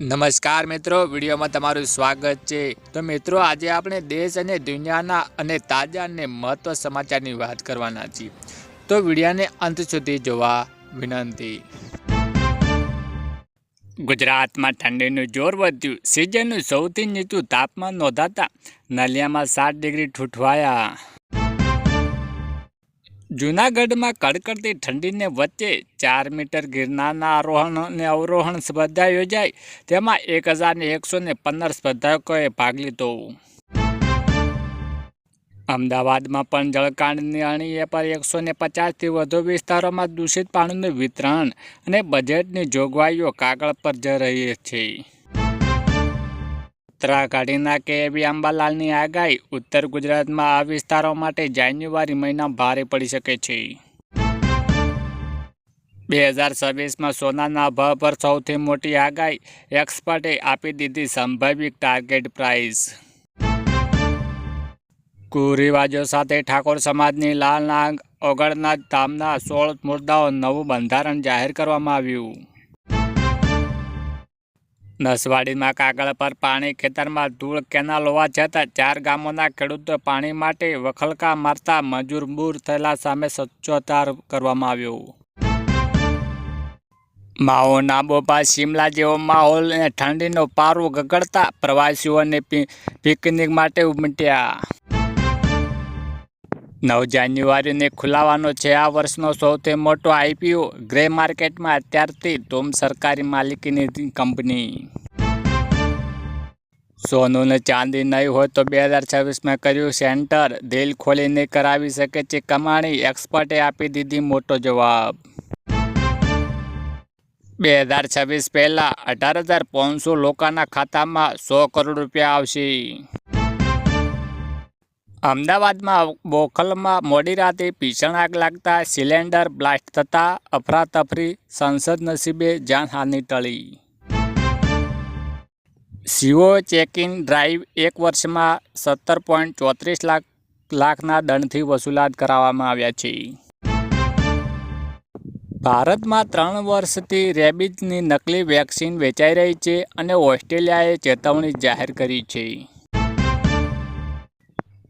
નમસ્કાર મિત્રો, વિડીયોમાં તમારું સ્વાગત છે. તો મિત્રો, આજે આપણે દેશ અને દુનિયાના અને તાજા અને મહત્વ સમાચારની વાત કરવાના છીએ. તો વિડીયાને અંત સુધી જોવા વિનંતી. ગુજરાતમાં ઠંડીનું જોર વધ્યું. સિઝનનું સૌથી નીચું તાપમાન નોંધાતા નલિયામાં સાત ડિગ્રી ઠૂંઠવાયા. જૂનાગઢમાં કડકડતી ઠંડીને વચ્ચે ચાર મીટર ગિરનારના આરોહણ અને અવરોહણ સ્પર્ધા યોજાઈ. તેમાં એક હજારને એકસો ને પંદર સ્પર્ધકોએ ભાગ લીધો. અમદાવાદમાં પણ જળકાંડની અણીએ પર એકસો ને પચાસથી વધુ વિસ્તારોમાં દૂષિત પાણીનું વિતરણ અને બજેટની જોગવાઈઓ કાગળ પર જ રહી છે. ઉત્તરાખંડના કે એવી અંબાલાલની આગાહી ઉત્તર ગુજરાતમાં આ વિસ્તારો માટે જાન્યુઆરી મહિના ભારે પડી શકે છે. બે હજાર છવ્વીસમાં સોનાના ભાવ પર સૌથી મોટી આગાહી એક્સપર્ટે આપી દીધી સંભવિત ટાર્ગેટ પ્રાઇસ. કુરિવાજો સાથે ઠાકોર સમાજની લાલ નાગ ઓગળના ધામના સોળ મુદ્દાઓ નવું બંધારણ જાહેર કરવામાં આવ્યું. નસવાડીમાં કાગળ પર પાણી ખેતરમાં ધૂળ કેનાલ હોવા છતાં ચાર ગામોના ખેડૂતો પાણી માટે વખલકા મારતા મજૂર બૂર થયેલા સામે સચ્ચોતાર કરવામાં આવ્યો. માઓ નાબોબા શિમલા જેવો માહોલ અને ઠંડીનો પારો ગગડતા પ્રવાસીઓને પિકનિક માટે ઉમટ્યા. નવ જાન્યુઆરીને ખુલાવાનો છે. આ વર્ષનો સૌથી મોટો આઈપીઓ ગ્રે માર્કેટમાં અત્યારથી ધૂમ સરકારી માલિકીની કંપની. સોનું ને ચાંદી નહીં હોય તો બે હજાર છવ્વીસમાં કર્યું સેન્ટર. દિલ ખોલીને કરાવી શકે છે કમાણી. એક્સપર્ટે આપી દીધી મોટો જવાબ. બે હજાર છવ્વીસ પહેલાં અઢાર હજાર પાંચસો લોકોના ખાતામાં સો કરોડ રૂપિયા આવશે. અમદાવાદમાં બોખલમાં મોડી રાતે ભીષણ આગ લાગતા સિલિન્ડર બ્લાસ્ટ થતાં અફરાતફરી સંસદ નસીબે જાનહાનિ ટળી. સીઓ ચેક ઇન ડ્રાઈવ એક વર્ષમાં સત્તર પોઈન્ટ ચોત્રીસ લાખ, લાખના દંડથી વસૂલાત કરાવવામાં આવ્યા છે. ભારતમાં ત્રણ વર્ષથી રેબિઝની નકલી વેક્સિન વેચાઈ રહી છે અને ઓસ્ટ્રેલિયાએ ચેતવણી જાહેર કરી છે.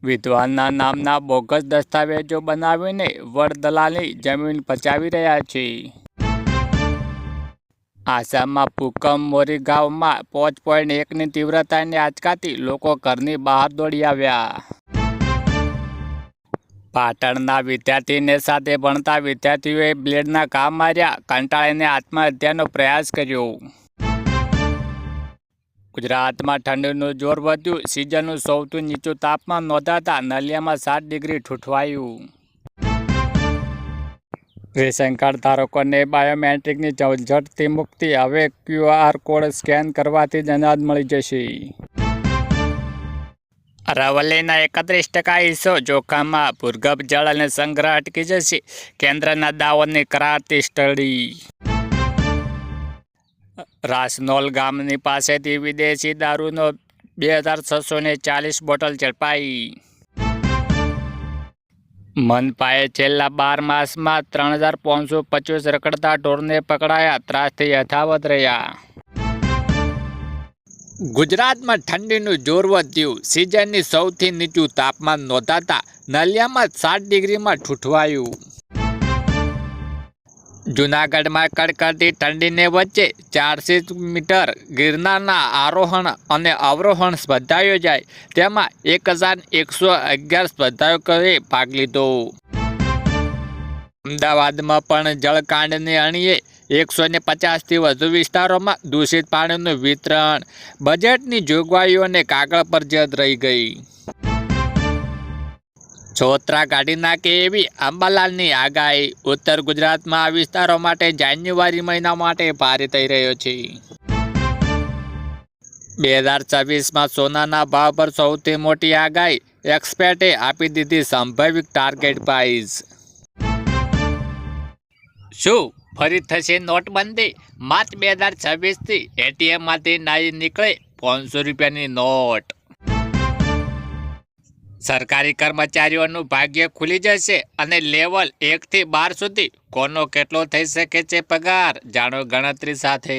વિદ્વાનના નામના બોગસ દસ્તાવેજો બનાવીને વડદલાલની જમીન પચાવી રહ્યા છે. આસામમાં ભૂકંપ મોરીગાંવમાં પાંચ પોઈન્ટ એકની તીવ્રતાને આંચકાથી લોકો ઘરની બહાર દોડી આવ્યા. પાટણના વિદ્યાર્થીને સાથે ભણતા વિદ્યાર્થીઓએ બ્લેડના કામ માર્યા, કંટાળીને આત્મહત્યાનો પ્રયાસ કર્યો. ગુજરાતમાં ઠંડીનું જોર વધ્યું. સિઝનનું સૌથી નીચું તાપમાન નોંધાતા નલિયામાં સાત ડિગ્રી ઠૂંઠવાયું. રેશન કાર્ડ ધારકોને બાયોમેટ્રિકની ઝંઝટથી મુક્તિ. હવે ક્યુઆર કોડ સ્કેન કરવાથી જ અનાજ મળી જશે. અરવલ્લીના એકત્રીસ ટકા હિસ્સો જોખમમાં. ભૂર્ગભ જળ અને સંગ્રહ અટકી જશે. કેન્દ્રના દાવોની કરારતી સ્ટડી. રાસનોલ ગામની પાસેથી વિદેશી દારૂનો બે હજાર છસો ને ચાલીસ બોટલ ઝડપાઈ. મનપાએ છેલ્લા બાર માસમાં ત્રણ હજાર પાંચસો પચીસ રખડતા ઢોરને પકડાયા, ત્રાસથી યથાવત રહ્યા. ગુજરાતમાં ઠંડીનું જોર વધ્યું સિઝનની સૌથી નીચું તાપમાન નોંધાતા નલિયામાં સાત ડિગ્રીમાં ઠૂંઠવાયું. જૂનાગઢમાં કડકડતી ઠંડીને વચ્ચે ચારસો મીટર ગિરનારના આરોહણ અને અવરોહણ સ્પર્ધા યોજાઈ. તેમાં એક હજાર એકસો અગિયાર સ્પર્ધાઓએ ભાગ લીધો. અમદાવાદમાં પણ જળકાંડની અણીએ એકસો ને પચાસથી વધુ વિસ્તારોમાં દૂષિત પાણીનું વિતરણ. બજેટની જોગવાઈઓને કાગળ પર જ રહી ગઈ. છોતરા કાઢી નાખે એવી અંબાલાલની આગાહી. ઉત્તર ગુજરાતમાં આ વિસ્તારો માટે જાન્યુઆરી મહિના માટે ભારે થઈ રહ્યો છે. બે હજાર છવ્વીસમાં સોનાના ભાવ પર સૌથી મોટી આગાહી. એક્સપર્ટે આપી દીધી સંભવિત ટાર્ગેટ પ્રાઇસ શું ફરી થશે નોટબંધી? માર્ચ બે હજાર છવ્વીસથી એટીએમમાંથી નહીં નીકળે પાંચસો રૂપિયાની નોટ. સરકારી કર્મચારીઓનું ભાગ્ય ખુલી જશે અને લેવલ એકથી બાર સુધી કોનો કેટલો થઈ શકે છે પગાર, જાણો ગણતરી સાથે.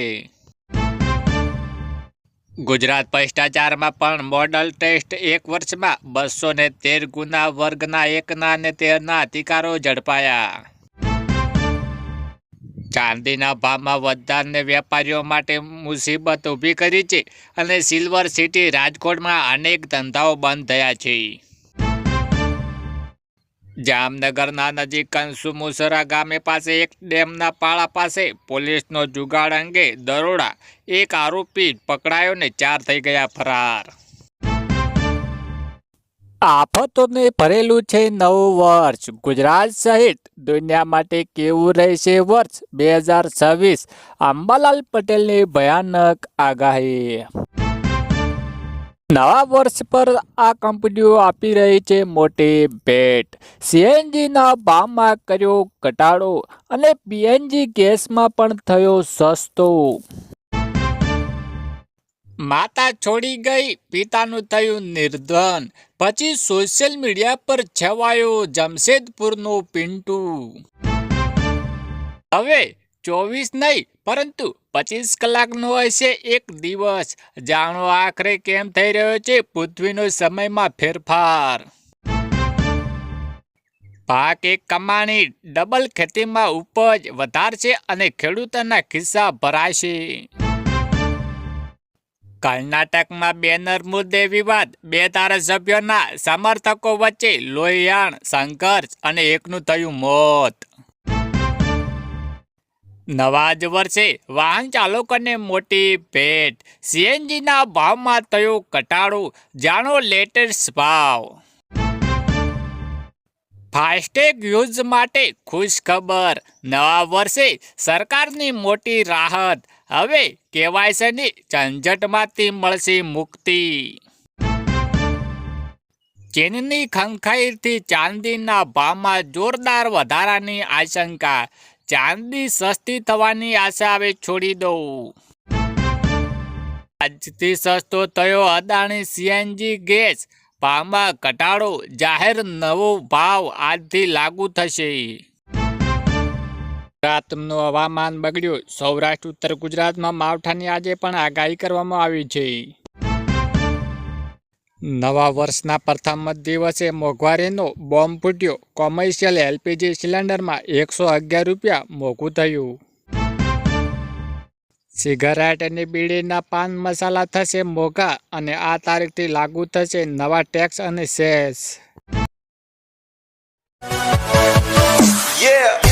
ગુજરાત ભ્રષ્ટાચારમાં પણ મોડલ ટેસ્ટ એક વર્ષમાં બસો ને તેર ગુના વર્ગના એકના અને તેરના અધિકારો ઝડપાયા. ચાંદીના ભાવમાં વધારને વેપારીઓ માટે મુસીબત ઊભી કરી છે અને સિલ્વર સિટી રાજકોટમાં અનેક ધંધાઓ બંધ થયા છે. જામનગરના નજીક કંસુમુસરા ગામે પાસે એક ડેમના પાળા પાસે પોલીસનો જુગાડ અંગે દરોડા, એક આરોપી પકડાયો ને ચાર થઈ ગયા ફરાર. આફતોને ભરેલું છે નવું વર્ષ. ગુજરાત સહિત દુનિયા માટે કેવું રહેશે વર્ષ? બે હજાર છવ્વીસ. અંબાલાલ પટેલની ભયાનક આગાહી. નવા વર્ષ પર આ કંપનીઓ આપી રહી છે મોટી ભેટ. સીએનજીના ભાવમાં કર્યો ઘટાડો અને પીએનજી ગેસમાં પણ થયો સસ્તો. માતા છોડી ગઈ, પિતાનું થયું નિર્ધન. પછી સોશિયલ મીડિયા પર છવાયો જમશેદપુરનો પિન્ટુ. હવે ચોવીસ નહીં, પરંતુ પચીસ કલાકનો હશે એક દિવસ. જાણો આખરે કેમ થઈ રહ્યો છે પૃથ્વીનો સમયમાં ફેરફાર. પાક એક કમાણી, ડબલ ખેતીમાં ઉપજ વધારશે અને ખેડૂતોના ખિસ્સા ભરાશે. કર્ણાટકમાં બેનર મુદ્દે વિવાદ. બે ધારાસભ્યોના સમર્થકો વચ્ચે લોહિયાણ સંઘર્ષ અને એકનું થયું મોત. નવા જ વર્ષે વાહન ચાલકોને મોટી ભેટ. સીએનજીના ભાવમાં થયો ઘટાડો. જાણો લેટેસ્ટ ભાવ. ફાસ્ટેગ યુઝ માટે ખુશ ખબર નવા વર્ષે સરકારની મોટી રાહત. હવે કેવાયસીની ઝંઝટમાંથી મળશે મુક્તિ. ચીનની ખંખાઈથી ચાંદીના ભાવમાં જોરદાર વધારાની આશંકા. ચાંદી સસ્તી થવાની આશા હવે છોડી દઉં. આજથી સસ્તો થયો અદાણી સીએનજી ગેસ. ભાવમાં ઘટાડો, જાહેર નવો ભાવ આજથી લાગુ થશે. ગુજરાતનું હવામાન બગડ્યું. સૌરાષ્ટ્ર, ઉત્તર ગુજરાતમાં માવઠાની આજે પણ આગાહી કરવામાં આવી છે. નવા વર્ષના પ્રથમ દિવસે મોંઘવારીનો બોમ્બ ફૂટ્યો. કોમર્શિયલ એલપીજી સિલિન્ડરમાં એકસો અગિયાર રૂપિયા મોંઘું થયું. સિગારેટ અને બીડીના પાન મસાલા થશે મોંઘા અને આ તારીખથી લાગુ થશે નવા ટેક્સ અને સેસ. Yeah.